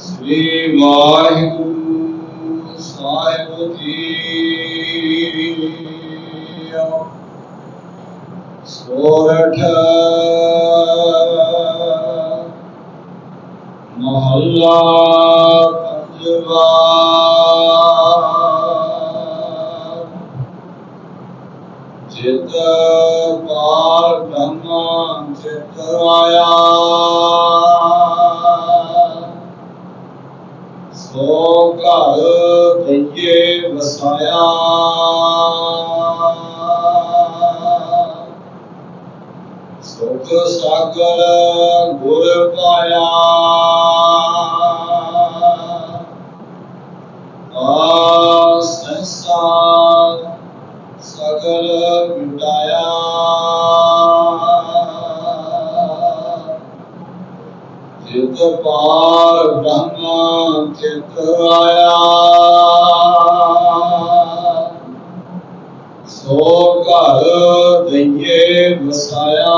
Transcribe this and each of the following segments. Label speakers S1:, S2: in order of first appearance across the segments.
S1: ਸ੍ਰੀ ਵਾਹਿਗੁਰੂ ਸਾਹਿਬ ਜੀ। ਸੋਰਠ ਮਹੱਲਾ ਪੰਜਵਾ। ਜਿਤ ਪਾਰ ਬ੍ਰਹਮ ਚਿਤ ਆਇਆ। ਸੋ ਘਰ ਦਈਏ ਵਸਾਇਆ। ਸੁਖ ਸਾਗਰ ਗੁਰ ਪਾਇਆ। ਆ ਸੰਸਾਰ ਸਗਲ ਮਿਟਾਇਆ। ਜਿਤ ਪਾਰ ਬ੍ਰਹਮ ਚਿਤ ਆਇਆ। ਸੋ ਘਰ ਦਈਏ ਵਸਾਇਆ।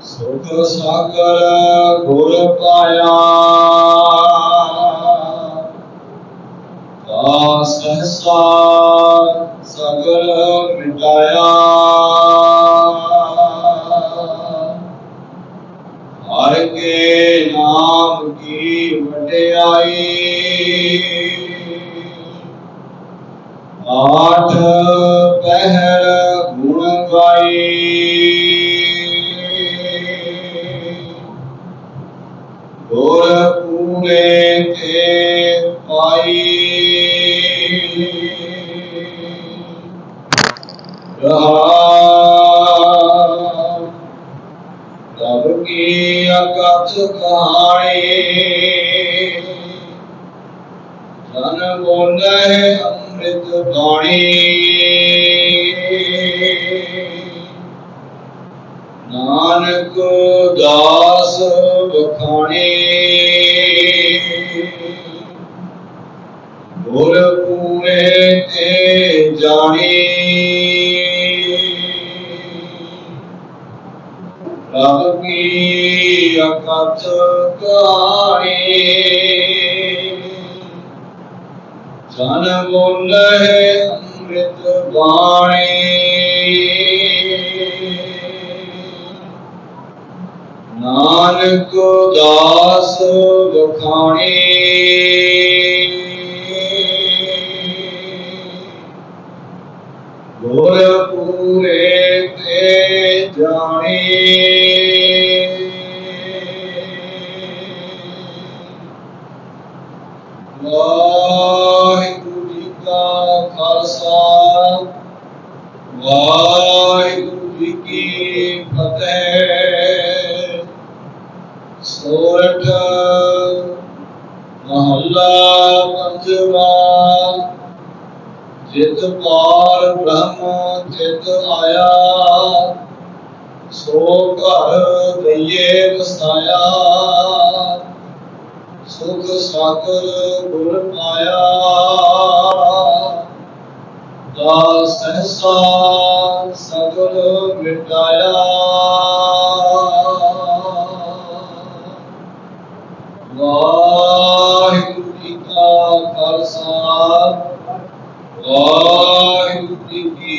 S1: ਸੁਖ ਸਾਗਰ ਗੁਰ ਪਾਇਆ। ਕਾ ਸਹਸਾ ਸਗਲ ਮਿਟਾਇਆ। ਹਰ ਕੇ ਨਾਮ ਕੀ ਵਡਿਆਈ? ਆਠ ਪਹਿਰ ਗੁਣ ਗਾਈ। ਗੁਰ ਪੂਰੇ ਤੇ ਪਾਈ। ਰਹਾ ਰਬ ਅਕਥ ਕਹਾਣੀ ਜਨ ਬੋਲੇ ਅੰਮ੍ਰਿਤ ਬਾਣੀ। ਨਾਨਕ ਦਾਸ ਬਖਾਣੀ ਗੁਰ ਪੂਰੇ ਤੇ ਜਾਣੀ। ਰਬ ਕੀ ਅਕਥ ਕਹਾਣੀ ਜਨ ਬੋਲੇ ਅੰਮ੍ਰਿਤ ਬਾਣੀ ਨਾਨਕ ਦਾਸ ਬਖਾਣੀ ਜਾਣੇ। ਵਾਹਿਗੁਰੂ ਜੀ ਕਾ ਖਾਲਸਾ, ਵਾਹਿਗੁਰੂ ਜੀ ਕੀ ਫਤਿਹ। ਸੋਰਠ ਮਹੱਲਾ ਪੰਜਵਾ, ਜਿਤ ਪਾਰ ਬ੍ਰਹਮ ਚਿਤ ਆਇਆ। ਸੋ ਘਰ ਦਈਏ ਵਸਾਇਆ, ਸੁਖ ਸਾਗਰ ਗੁਰ ਪਾਇਆ। ਦਾ ਸਹਸਾ ਸਗਲ ਮਿਟਾਇਆ। ਵਾਹਿਗੁਰੂ ਜੀ ਕਾ ਖਾਲਸਾ, ਵਾਹਿਗੁਰੂ ਜੀ ਕੀ